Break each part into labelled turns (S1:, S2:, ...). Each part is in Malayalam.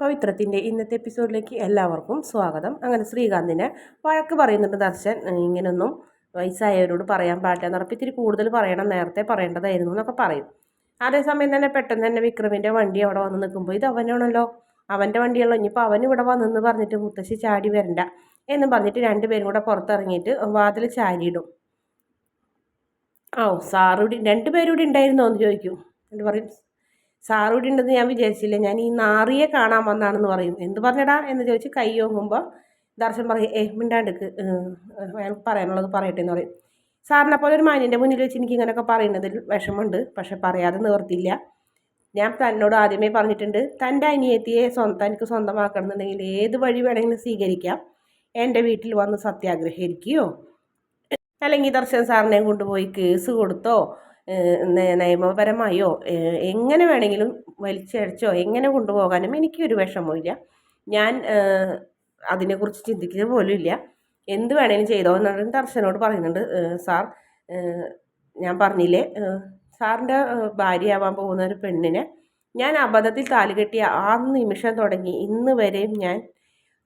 S1: പവിത്രത്തിന്റെ ഇന്നത്തെ എപ്പിസോഡിലേക്ക് എല്ലാവർക്കും സ്വാഗതം. അങ്ങനെ ശ്രീകാന്തിനെ വഴക്ക് പറയുന്നുണ്ട് ദർശൻ. ഇങ്ങനൊന്നും വയസ്സായവരോട് പറയാൻ പാടില്ല. ഇത്തിരി കൂടുതൽ പറയണം നേരത്തെ പറയേണ്ടതായിരുന്നു എന്നൊക്കെ പറയും. അതേസമയം തന്നെ പെട്ടെന്ന് തന്നെ വിക്രമിന്റെ വണ്ടി അവിടെ വന്ന് നിൽക്കുമ്പോൾ ഇത് അവനാണല്ലോ. അവന്റെ വണ്ടിയാണല്ലോ ഇനിയിപ്പോൾ അവൻ ഇവിടെ വന്നെന്ന് പറഞ്ഞിട്ട് മുത്തശ്ശി ചാടി വരണ്ട എന്ന് പറഞ്ഞിട്ട് രണ്ടുപേരും കൂടെ പുറത്തിറങ്ങിയിട്ട് വാതിൽ ചാരിയിടും. ഓ സാറൂടി രണ്ടുപേരും കൂടി ഉണ്ടായിരുന്നോ എന്ന് ചോദിക്കും. എന്നിട്ട് പറയും സാറ് ഇവിടെ ഉണ്ടെന്ന് ഞാൻ വിചാരിച്ചില്ല. ഞാൻ ഈ നാറിയെ കാണാൻ വന്നാണെന്ന് പറയും. എന്ത് പറഞ്ഞടാ എന്ന് ചോദിച്ച് കൈ ഓങ്ങുമ്പോൾ ദർശൻ പറയും ഏ മിണ്ടാണ്ടിക്ക് അയാൾ പറയാനുള്ളത് പറയട്ടെ എന്ന് പറയും. സാറിനെ പോലെ ഒരു മാന്യന്റെ മുന്നിൽ വെച്ച് എനിക്ക് ഇങ്ങനെയൊക്കെ പറയുന്നതിൽ വിഷമമുണ്ട്. പക്ഷെ പറയാതെ നിവർത്തില്ല ഞാൻ തന്നോട് ആദ്യമേ പറഞ്ഞിട്ടുണ്ട് തന്റെ അനിയത്തിയെ സ്വന്തം എനിക്ക് സ്വന്തമാക്കണമെന്നുണ്ടെങ്കിൽ ഏത് വഴി വേണമെങ്കിലും സ്വീകരിക്കാം. എന്റെ വീട്ടിൽ വന്ന് സത്യാഗ്രഹിക്കുകയോ അല്ലെങ്കിൽ ദർശൻ സാറിനെയും കൊണ്ടുപോയി കേസ് കൊടുത്തോ? നിയമപരമായോ? എങ്ങനെ വേണമെങ്കിലും വലിച്ചഴച്ചോ എങ്ങനെ കൊണ്ടുപോകാനും എനിക്കൊരു വിഷമമില്ല ഞാൻ അതിനെക്കുറിച്ച് ചിന്തിക്കുക പോലും ഇല്ല. എന്ത് വേണമെങ്കിലും ചെയ്തോ എന്നാണ് ദർശനോട് പറയുന്നുണ്ട് സാർ. ഞാൻ പറഞ്ഞില്ലേ സാറിന്റെ ഭാര്യയാവാൻ പോകുന്ന ഒരു പെണ്ണിനെ ഞാൻ അബദ്ധത്തിൽ താലി കെട്ടിയ ആ നിമിഷം തുടങ്ങി. ഇന്ന് വരെയും ഞാൻ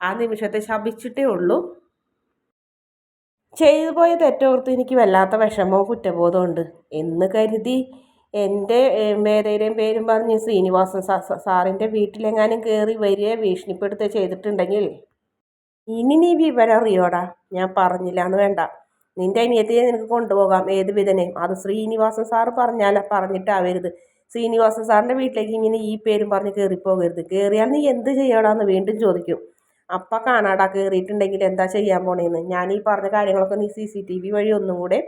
S1: ആ നിമിഷത്തെ ശപിച്ചിട്ടേ ഉള്ളൂ. ചെയ്തു പോയ തെറ്റോർത്ത് എനിക്ക് വല്ലാത്ത വിഷമവും കുറ്റബോധവും ഉണ്ട്. എന്ന് കരുതി എന്റെ മേധയുടെയും പേരും പറഞ്ഞ് ശ്രീനിവാസൻ സാറിന്റെ വീട്ടിലെങ്ങാനും കയറി വരിക ഭീഷണിപ്പെടുത്തുക ചെയ്തിട്ടുണ്ടെങ്കിൽ ഇനി നീ വിവരം അറിയോടാ. ഞാൻ പറഞ്ഞില്ല എന്ന് വേണ്ട. നിന്റെ അനിയത്തിയെ നിനക്ക് കൊണ്ടുപോകാം. ഏത് വിധനെയും അത് ശ്രീനിവാസൻ സാറ് പറഞ്ഞാൽ പറഞ്ഞിട്ടാവരുത്. ശ്രീനിവാസൻ സാറിന്റെ വീട്ടിലേക്ക് ഇങ്ങനെ ഈ പേരും പറഞ്ഞ് കയറിപ്പോകരുത് കയറിയാൽ നീ എന്ത് ചെയ്യണമെന്ന് വീണ്ടും ചോദിക്കും. അപ്പം കാണാടാ കയറിയിട്ടുണ്ടെങ്കിൽ എന്താ ചെയ്യാൻ പോണേന്ന്. ഞാൻ ഈ പറഞ്ഞ കാര്യങ്ങളൊക്കെ നീ സി സി ടി വി വഴി ഒന്നും കൂടെ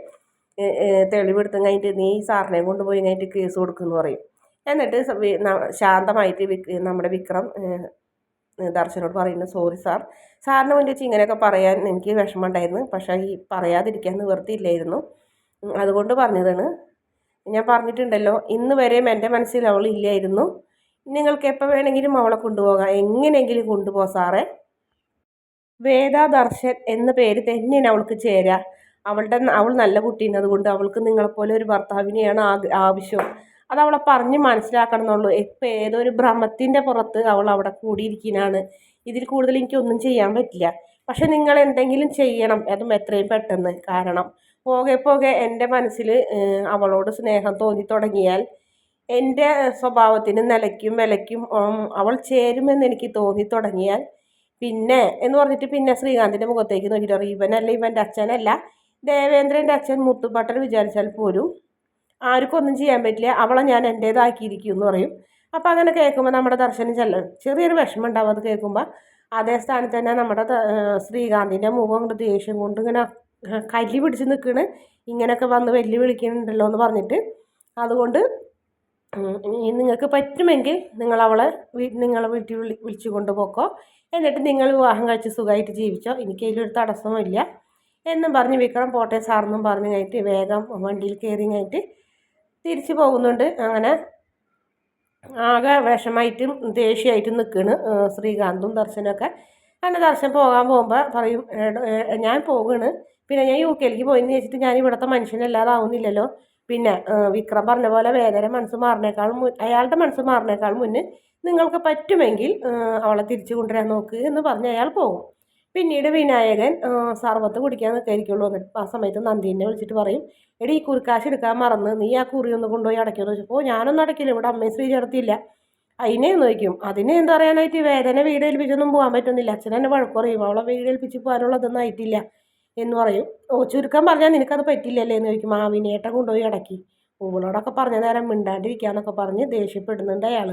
S1: തെളിവെടുത്തും കഴിഞ്ഞിട്ട് നീ സാറിനെ കൊണ്ടുപോയി കഴിഞ്ഞിട്ട് കേസ് കൊടുക്കുമെന്ന് പറയും. എന്നിട്ട് ശാന്തമായിട്ട് നമ്മുടെ വിക്രം ദർശനോട് പറയുന്നു സോറി സാർ. സാറിന് വേണ്ടി വെച്ച് ഇങ്ങനെയൊക്കെ പറയാൻ എനിക്ക് വിഷമമുണ്ടായിരുന്നു. പക്ഷേ ഈ പറയാതിരിക്കാൻ നിവർത്തിയില്ലായിരുന്നു അതുകൊണ്ട് പറഞ്ഞതാണ്. ഞാൻ പറഞ്ഞിട്ടുണ്ടല്ലോ ഇന്ന് വരെയും എന്റെ മനസ്സിൽ അവൾ ഇല്ലായിരുന്നു. നിങ്ങൾക്ക് എപ്പോൾ വേണമെങ്കിലും അവളെ കൊണ്ടുപോകാം. എങ്ങനെയെങ്കിലും കൊണ്ടുപോകാം സാറേ. വേദാദർശൻ എന്ന പേര് തന്നെയാണ് അവൾക്ക് ചേരുക. അവളുടെ അവൾ നല്ല കുട്ടീനെ അതുകൊണ്ട് അവൾക്ക് നിങ്ങളെപ്പോലെ ഒരു ഭർത്താവിനെയാണ് ആവശ്യം. അത് അവളെ പറഞ്ഞ് മനസ്സിലാക്കണം എന്നുള്ളൂ ഇപ്പം ഏതോ ഒരു ഭ്രമത്തിന്റെ പുറത്ത് അവൾ അവിടെ കൂടിയിരിക്കുന്നതാണ് ഇതിൽ കൂടുതൽ എനിക്ക് ഒന്നും ചെയ്യാൻ പറ്റില്ല. പക്ഷെ നിങ്ങൾ എന്തെങ്കിലും ചെയ്യണം. അതും എത്രയും പെട്ടെന്ന്. കാരണം പോകെ പോകെ എന്റെ മനസ്സിൽ അവളോട് സ്നേഹം തോന്നി തുടങ്ങിയാൽ എന്റെ സ്വഭാവത്തിന് നിലയ്ക്കും വിലയ്ക്കും അവൾ ചേരുമെന്ന് എനിക്ക് തോന്നി തുടങ്ങിയാൽ പിന്നെ എന്ന് പറഞ്ഞിട്ട് പിന്നെ ശ്രീകാന്തിന്റെ മുഖത്തേക്ക് നോക്കിയിട്ട് പറയും ഇവനല്ല ഇവന്റെ അച്ഛനല്ല. ദേവേന്ദ്രന്റെ അച്ഛൻ മുത്തുപട്ടൻ വിചാരിച്ചാൽ പോലും ആർക്കും ഒന്നും ചെയ്യാൻ പറ്റില്ല അവളെ ഞാൻ എന്റേതാക്കിയിരിക്കും എന്ന് പറയും. അപ്പോൾ അങ്ങനെ കേൾക്കുമ്പോൾ നമ്മുടെ ദർശനം ചെല്ല ചെറിയൊരു വിഷമം ഉണ്ടാവും അത് കേൾക്കുമ്പോൾ അതേ സ്ഥാനത്ത് തന്നെ നമ്മുടെ ശ്രീകാന്തിന്റെ മുഖം കൊണ്ട് ദേഷ്യം കൊണ്ട് ഇങ്ങനെ കല്ലി പിടിച്ച് നിൽക്കണ് ഇങ്ങനെയൊക്കെ വന്ന് വെല്ലു വിളിക്കുന്നുണ്ടല്ലോ എന്ന് പറഞ്ഞിട്ട്. അതുകൊണ്ട് നിങ്ങൾക്ക് പറ്റുമെങ്കിൽ നിങ്ങൾ അവളെ നിങ്ങളെ വീട്ടിൽ വിളി വിളിച്ചു കൊണ്ടുപോക്കോ എന്നിട്ട് നിങ്ങൾ വിവാഹം കഴിച്ച് സുഖമായിട്ട് ജീവിച്ചോ. എനിക്ക് അതിലൊരു തടസ്സമില്ല എന്നും പറഞ്ഞ് വിക്രം പോട്ടെ സാറെന്നും പറഞ്ഞു കഴിഞ്ഞിട്ട് വേഗം വണ്ടിയിൽ കയറി കഴിഞ്ഞിട്ട് തിരിച്ചു പോകുന്നുണ്ട്. അങ്ങനെ ആകെ വിഷമായിട്ടും ദേഷ്യമായിട്ടും നിൽക്കുകയാണ് ശ്രീകാന്തും ദർശനമൊക്കെ അങ്ങനെ ദർശനം പോകാൻ പോകുമ്പോൾ പറയും ഞാൻ പോകുകയാണ് പിന്നെ ഞാൻ യു കെയിലേക്ക് പോയെന്ന് വെച്ചിട്ട് ഞാൻ ഇവിടുത്തെ മനുഷ്യനല്ലാതാവുന്നില്ലല്ലോ. പിന്നെ വിക്രം പറഞ്ഞ പോലെ വേദന മനസ്സ് മാറിനേക്കാളും അയാളുടെ മനസ്സ് മാറിനേക്കാളും മുന്നേ നിങ്ങൾക്ക് പറ്റുമെങ്കിൽ അവളെ തിരിച്ചു കൊണ്ടുവരാൻ നോക്ക് എന്ന് പറഞ്ഞ് അയാൾ പോകും. പിന്നീട് വിനായകൻ സർവത്ത് കുടിക്കാൻ നിൽക്കായിരിക്കുള്ളൂ എന്നിട്ട് ആ സമയത്ത് നന്ദീനെ വിളിച്ചിട്ട് പറയും എടി ഈ കുറിക്കാശ് എടുക്കാൻ മറന്ന് നീ ആ കുറി ഒന്ന് കൊണ്ടുപോയി അടയ്ക്കുമെന്ന് വെച്ചപ്പോൾ ഞാനൊന്നും അടയ്ക്കില്ല ഇവിടെ അമ്മയും ശ്രീ ചേർത്തില്ല അതിനെ നോക്കും അതിനെ എന്താ പറയാനായിട്ട് വേദന വീട് ഏൽപ്പിച്ചൊന്നും പോകാൻ പറ്റുന്നില്ല. അച്ഛൻ എന്നെ വഴക്ക് പറയും. അവളെ വീട് ഏൽപ്പിച്ച് പോകാനുള്ളതൊന്നും ആയിട്ടില്ല. എന്ന് പറയും. ഓ ചുരുക്കം പറഞ്ഞാൽ നിനക്കത് പറ്റില്ലല്ലേ? എന്ന് ചോദിക്കും. ആ വിനേട്ടം കൊണ്ടുപോയി അടക്കി. ഓളോടൊക്കെ പറഞ്ഞ നേരം മിണ്ടാണ്ടിരിക്കാന്നൊക്കെ പറഞ്ഞ് ദേഷ്യപ്പെടുന്നുണ്ട് അയാൾ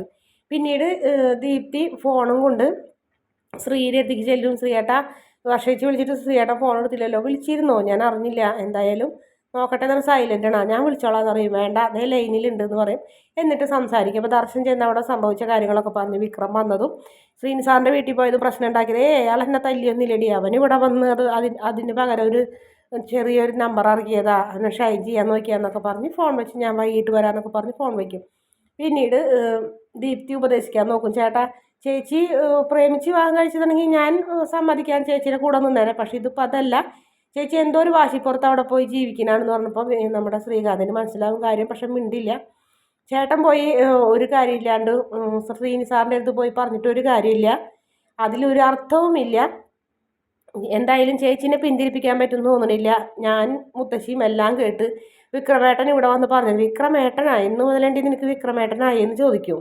S1: പിന്നീട് ദീപ്തി ഫോണും കൊണ്ട് ശ്രീയുടെ അടുത്തേക്ക് ചെല്ലും. ശ്രീയേട്ട വർഷിച്ച് വിളിച്ചിട്ട് ശ്രീയേട്ട ഫോൺ എടുത്തില്ലല്ലോ. വിളിച്ചിരുന്നോ? ഞാൻ അറിഞ്ഞില്ല. എന്തായാലും നോക്കട്ടെ എന്ന് സൈലന്റ് ആണ്. ഞാൻ വിളിച്ചോളാം പറയും വേണ്ട അതേ ലൈനിലുണ്ട് എന്ന് പറയും. എന്നിട്ട് സംസാരിക്കും. അപ്പോൾ ദർശൻ ചെന്ന് അവിടെ സംഭവിച്ച കാര്യങ്ങളൊക്കെ പറഞ്ഞു വിക്രം വന്നതും ശ്രീനിസാറിന്റെ വീട്ടിൽ പോയത് പ്രശ്നം ഉണ്ടാക്കിയത് ഏ അയാൾ എന്നെ തല്ലിയൊന്നുമില്ലടി അവൻ ഇവിടെ വന്ന് അത് അതിന് അതിന് പകരം ഒരു ചെറിയൊരു നമ്പർ ഇറക്കിയതാ. അവനെ ഷൈൻ ചെയ്യാൻ നോക്കിയാന്നൊക്കെ പറഞ്ഞ് ഫോൺ വെച്ച് ഞാൻ വൈകിട്ട് വരാമെന്നൊക്കെ പറഞ്ഞ് ഫോൺ വയ്ക്കും പിന്നീട് ദീപ്തി ഉപദേശിക്കാൻ നോക്കും. ചേട്ടാ ചേച്ചി പ്രേമിച്ച് വിവാഹം കഴിച്ചിട്ടുണ്ടെങ്കിൽ ഞാൻ സമ്മതിക്കാൻ ചേച്ചിയുടെ കൂടെ നിന്നേരെ. പക്ഷേ ഇതിപ്പോൾ അതല്ല. ചേച്ചി എന്തോ ഒരു വാശിപ്പുറത്ത് അവിടെ പോയി ജീവിക്കണാണെന്ന് പറഞ്ഞപ്പോൾ നമ്മുടെ ശ്രീകാന്തിന് മനസ്സിലാവും കാര്യം പക്ഷെ മിണ്ടില്ല ചേട്ടൻ പോയി ഒരു കാര്യമില്ലാണ്ട് ശ്രീനി സാറിന്റെ അടുത്ത് പോയി പറഞ്ഞിട്ട് ഒരു കാര്യമില്ല. അതിലൊരു അർത്ഥവുമില്ല എന്തായാലും ചേച്ചിനെ പിന്തിരിപ്പിക്കാൻ പറ്റുമെന്ന് തോന്നണില്ല. ഞാൻ മുത്തശ്ശിയും എല്ലാം കേട്ട് വിക്രമേട്ടൻ ഇവിടെ വന്ന് പറഞ്ഞു വിക്രമേട്ടനാ ഇന്ന് മുതലേണ്ടി നിനക്ക് വിക്രമേട്ടനായി എന്ന് ചോദിക്കും.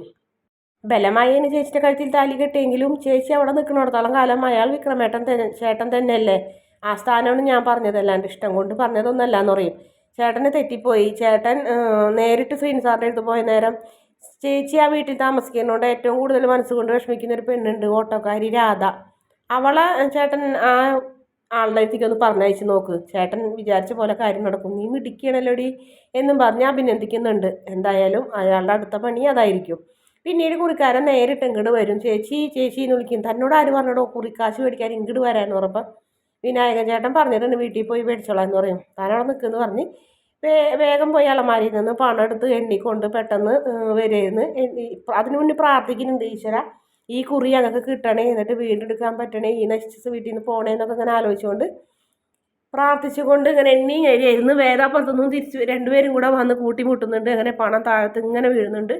S1: ബലമായി എന്ന് ചേച്ചിയുടെ കഴുത്തിൽ താലി കെട്ടിയെങ്കിലും ചേച്ചി അവിടെ നിൽക്കുന്നിടത്തോളം കാലം അയാൾ വിക്രമേട്ടൻ തന്നെ ചേട്ടൻ തന്നെയല്ലേ? ആ സ്ഥാനമാണ് ഞാൻ പറഞ്ഞത്. ഇഷ്ടം കൊണ്ട് പറഞ്ഞതൊന്നല്ല എന്ന് പറയും. ചേട്ടന് തെറ്റിപ്പോയി. ചേട്ടൻ നേരിട്ട് ശ്രീനി സാറിന്റെ അടുത്ത് പോയ നേരം ചേച്ചി ആ വീട്ടിൽ താമസിക്കുന്നതുകൊണ്ട് ഏറ്റവും കൂടുതൽ മനസ്സുകൊണ്ട് വിഷമിക്കുന്ന ഒരു പെണ്ണുണ്ട്. ഓട്ടോക്കാരി രാധ. അവളെ ചേട്ടൻ ആ ആളുടെ അടുത്തേക്ക് ഒന്ന് പറഞ്ഞയച്ച് നോക്ക്. ചേട്ടൻ വിചാരിച്ച പോലെ കാര്യം നടക്കും. നീ മിടിക്കണല്ലോടി എന്നും പറഞ്ഞ് അഭിനന്ദിക്കുന്നുണ്ട്. എന്തായാലും അയാളുടെ അടുത്ത പണി അതായിരിക്കും. പിന്നീട് കുറിക്കാരൻ നേരിട്ട് ഇങ്ങോട്ട് വരും. ചേച്ചി ചേച്ചി എന്ന് വിളിക്കും. തന്നോട് ആര് പറഞ്ഞോടോ? കുറിക്കാശ് മേടിക്കാൻ ഇങ്ങോട്ട് വരാമെന്ന് പറഞ്ഞപ്പോൾ വിനായകൻ ചേട്ടൻ പറഞ്ഞിട്ടുണ്ട് വീട്ടിൽ പോയി മേടിച്ചോളാം എന്ന് പറയും. താനവിടെ നിൽക്കുമെന്ന് പറഞ്ഞ് വേ വേഗം പോയി അലമാരിയിൽ നിന്ന് പണം എടുത്ത് എണ്ണിക്കൊണ്ട് പെട്ടെന്ന് വരുമായിരുന്നു അതിനു മുന്നേ പ്രാർത്ഥിക്കുന്നുണ്ട് ഈശ്വര ഈ കുറി ഞങ്ങൾക്ക് കിട്ടണേ എന്നിട്ട് വീണ്ടെടുക്കാൻ പറ്റണേ ഈ നശിച്ച വീട്ടിൽ നിന്ന് പോകണേ എന്നൊക്കെ ഇങ്ങനെ ആലോചിച്ചുകൊണ്ട് പ്രാർത്ഥിച്ചുകൊണ്ട് ഇങ്ങനെ എണ്ണി കഴിയായിരുന്നു വേദാപ്പുറത്തുനിന്നും തിരിച്ച് രണ്ടുപേരും കൂടെ വന്ന് കൂട്ടിമുട്ടുന്നുണ്ട്. അങ്ങനെ പണം താഴത്ത് ഇങ്ങനെ വീഴുന്നുണ്ട്.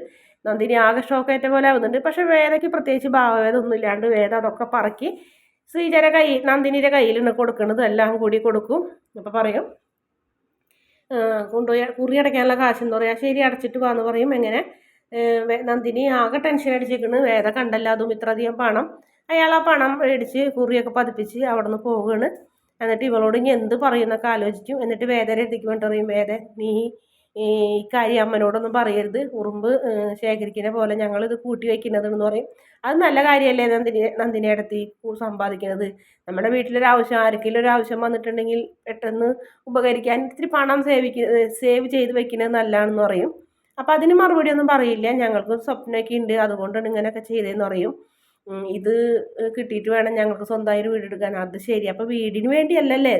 S1: നന്ദിനി ആകെ ഷോക്കേറ്റ പോലെ ആവുന്നുണ്ട്. പക്ഷേ വേദയ്ക്ക് പ്രത്യേകിച്ച് ഭാവവേദമൊന്നും ഇല്ലാണ്ട് വേദ അതൊക്കെ പറക്കി ശ്രീജയുടെ കൈ നന്ദിനിയുടെ കയ്യിലാണ് കൊടുക്കുന്നത് എല്ലാം കൂടി കൊടുക്കും. അപ്പോൾ പറയും കൊണ്ടുപോയി കുറി അടയ്ക്കാനുള്ള കാശ് എന്ന് പറയാം. ശരി അടച്ചിട്ട് വാന്ന് പറയും. എങ്ങനെ? നന്ദിനി ആകെ ടെൻഷൻ അടിച്ചിരിക്കുന്നു വേദ കണ്ടല്ല അതും ഇത്രയധികം പണം. അയാൾ ആ പണം മേടിച്ച് കുറിയൊക്കെ പതിപ്പിച്ച് അവിടെ നിന്ന് പോവുകയാണ്. എന്നിട്ട് ഇവളോട് ഇനി എന്ത് പറയുന്നൊക്കെ ആലോചിച്ചു എന്നിട്ട് വേദരെ എത്തിക്ക് വേണ്ടി പറയും. വേദ നീ ഈ കാര്യം അമ്മനോടൊന്നും പറയരുത്. ഉറുമ്പ് ശേഖരിക്കുന്ന പോലെ ഞങ്ങളിത് കൂട്ടി വയ്ക്കുന്നതെന്ന് പറയും. അത് നല്ല കാര്യമല്ലേ നന്ദിനി നന്ദിനി അടുത്ത് സമ്പാദിക്കുന്നത്? നമ്മുടെ വീട്ടിലൊരാവശ്യം ആർക്കെങ്കിലും ഒരു ആവശ്യം വന്നിട്ടുണ്ടെങ്കിൽ പെട്ടെന്ന് ഉപകരിക്കാൻ ഇത്തിരി പണം സേവിക്ക സേവ് ചെയ്ത് വെക്കുന്നത് നല്ലതാണെന്ന് പറയും. അപ്പോൾ അതിന് മറുപടി ഒന്നും പറയില്ല. ഞങ്ങൾക്ക് സ്വപ്നമൊക്കെ ഉണ്ട്. അതുകൊണ്ടാണ് ഇങ്ങനെയൊക്കെ ചെയ്തതെന്ന് പറയും. ഇത് കിട്ടിയിട്ട് വേണം ഞങ്ങൾക്ക് സ്വന്തമായി ഒരു വീടെടുക്കാൻ. അത് ശരി. അപ്പോൾ വീടിന് വേണ്ടിയല്ലല്ലേ?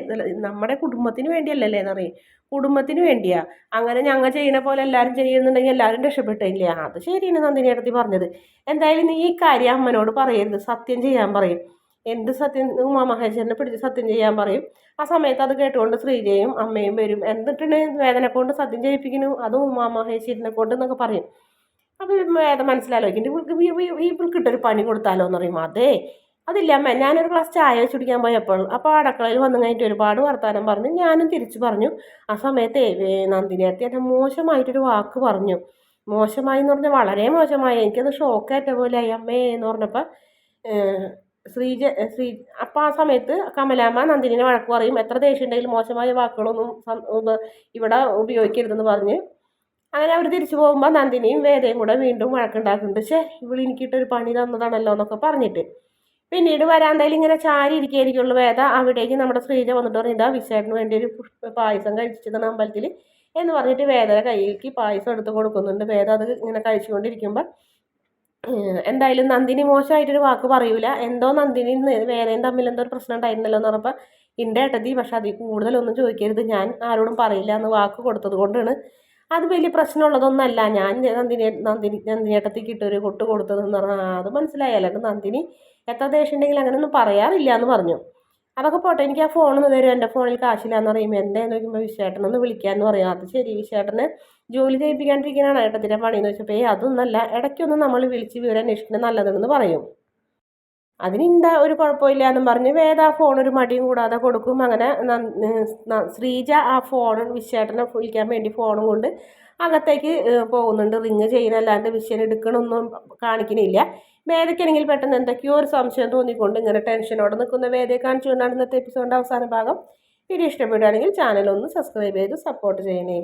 S1: നമ്മുടെ കുടുംബത്തിന് വേണ്ടിയല്ലല്ലേ എന്ന് പറയും. കുടുംബത്തിന് വേണ്ടിയാ. അങ്ങനെ ഞങ്ങൾ ചെയ്യുന്ന പോലെ എല്ലാവരും ചെയ്യുന്നുണ്ടെങ്കിൽ എല്ലാവരും രക്ഷപ്പെട്ടില്ലേ അത് ശരിയാണ് നന്ദിനി അടുത്ത് പറഞ്ഞത്. എന്തായാലും നീ ഈ കാര്യം അമ്മനോട് പറയരുത്. സത്യം ചെയ്യാൻ പറയും. എന്ത് സത്യം? ഉമാമഹേശ്വരനെ പിടിച്ച് സത്യം ചെയ്യാൻ പറയും. ആ സമയത്ത് അത് കേട്ടുകൊണ്ട് ശ്രീജയും അമ്മയും വരും. എന്നിട്ടാണ് വേദന കൊണ്ട് സത്യം ചെയ്യിപ്പിക്കുന്നു. അതും ഉമാമഹേശ്വരനെ കൊണ്ട് എന്നൊക്കെ പറയും. അപ്പോൾ ഏതാ മനസ്സിലാലോചിക്കും. ഇവൾക്ക് ഈ ഇവൾക്കിട്ടൊരു പണി കൊടുത്താലോ എന്ന് പറയും അതെ അതില്ല അമ്മ ഞാനൊരു ഗ്ലാസ് ചായ വെച്ച് കുടിക്കാൻ പോയപ്പോൾ അപ്പോൾ അടുക്കളയിൽ വന്നു കഴിഞ്ഞിട്ട് ഒരുപാട് വർത്തമാനം പറഞ്ഞു. ഞാനും തിരിച്ചു പറഞ്ഞു. ആ സമയത്ത് നന്ദിനിയത്തി എന്നെ മോശമായിട്ടൊരു വാക്ക് പറഞ്ഞു. മോശമായി എന്ന് പറഞ്ഞാൽ വളരെ മോശമായി. എനിക്കത് ഷോക്കേറ്റ പോലെ ആയി അമ്മേ എന്ന് പറഞ്ഞപ്പോൾ ശ്രീജ ശ്രീ അപ്പം ആ സമയത്ത് കമലാമ്മ നന്ദിനിനെ വഴക്ക് പറയും. എത്ര ദേഷ്യം ഉണ്ടെങ്കിലും മോശമായ വാക്കുകളൊന്നും ഇവിടെ ഉപയോഗിക്കരുതെന്ന് പറഞ്ഞ് അങ്ങനെ അവർ തിരിച്ചു പോകുമ്പോൾ നന്ദിനിയും വേദയും കൂടെ വീണ്ടും വഴക്കുണ്ടാക്കുന്നുണ്ട്. പക്ഷേ ഇവിടെ എനിക്കിട്ടൊരു പണി തന്നതാണല്ലോ എന്നൊക്കെ പറഞ്ഞിട്ട്. പിന്നീട് വരാന്തയിൽ ഇങ്ങനെ ചാരി ഇരിക്കുകയായിരിക്കുള്ളൂ വേദ. അവിടേക്ക് നമ്മുടെ ശ്രീജ വന്നിട്ട് പറഞ്ഞു ഇതാ വിശേഷന് വേണ്ടി ഒരു പായസം കഴിച്ചിരുന്ന അമ്പലത്തിൽ എന്ന് പറഞ്ഞിട്ട് വേദയുടെ കയ്യിലേക്ക് പായസം എടുത്ത് കൊടുക്കുന്നുണ്ട്. വേദ അത് ഇങ്ങനെ കഴിച്ചുകൊണ്ടിരിക്കുമ്പോൾ എന്തായാലും നന്ദിനി മോശമായിട്ടൊരു വാക്ക് പറയൂല. എന്തോ നന്ദിനി വേദയും തമ്മിൽ എന്തോ ഒരു പ്രശ്നം ഉണ്ടായിരുന്നല്ലോ എന്ന് പറഞ്ഞപ്പോൾ എന്റെ ഏട്ടത്തി പക്ഷെ അതിൽ കൂടുതലൊന്നും ചോദിക്കരുത്. ഞാൻ ആരോടും പറയില്ല എന്ന് വാക്ക് കൊടുത്തത് കൊണ്ടാണ് അത് വലിയ പ്രശ്നമുള്ളതൊന്നല്ല. ഞാൻ നന്ദിനി നന്ദിനി നന്ദിനേട്ടത്തേക്ക് ഇട്ടൊരു കൊട്ട് കൊടുത്തതെന്ന് പറഞ്ഞാൽ അത് മനസ്സിലായല്ലോ നന്ദിനി എത്ര ദേഷ്യം ഉണ്ടെങ്കിൽ അങ്ങനെയൊന്നും പറയാറില്ല എന്ന് പറഞ്ഞു. അതൊക്കെ പോട്ടെ എനിക്ക് ആ ഫോൺ തരും. എന്റെ ഫോണിൽ കാശില്ലാന്ന് പറയുമ്പോൾ എന്റെ നോക്കുമ്പോൾ വിശേട്ടനൊന്ന് വിളിക്കാമെന്ന് പറയും. അത് ശരി വിശേട്ടന് ജോലി ചെയ്യിപ്പിക്കാണ്ടിരിക്കാനാണ് ഏട്ടത്തിന്റെ പണിയെന്ന് വെച്ചപ്പോൾ ഏ അതൊന്നല്ല ഇടയ്ക്കൊന്നും നമ്മൾ വിളിച്ച് വിവരം അന്വേഷിക്കുന്നത് നല്ലതെന്ന് പറയും. അതിനെന്താ ഒരു കുഴപ്പമില്ല എന്നും പറഞ്ഞ് വേദ ആ ഫോൺ ഒരു മടിയും കൂടാതെ കൊടുക്കും. അങ്ങനെ ശ്രീജ ആ ഫോൺ വിശ്വേട്ടനെ വിളിക്കാൻ വേണ്ടി ഫോണും കൊണ്ട് അകത്തേക്ക് പോകുന്നുണ്ട്. റിങ് ചെയ്യുന്നല്ലാണ്ട് വിഷയം എടുക്കണമൊന്നും കാണിക്കണില്ല. വേദയ്ക്കാണെങ്കിൽ പെട്ടെന്ന് എന്തൊക്കെയോ ഒരു സംശയം തോന്നിക്കൊണ്ട് ഇങ്ങനെ ടെൻഷനോടെ നിൽക്കുന്ന വേദയെ കാണിച്ചുകൊണ്ടാണ് ഇന്നത്തെ എപ്പിസോഡിന്റെ അവസാന ഭാഗം. വീഡിയോ ഇഷ്ടപ്പെടുകയാണെങ്കിൽ ചാനൽ ഒന്ന് സബ്സ്ക്രൈബ് ചെയ്ത് സപ്പോർട്ട് ചെയ്യണേ.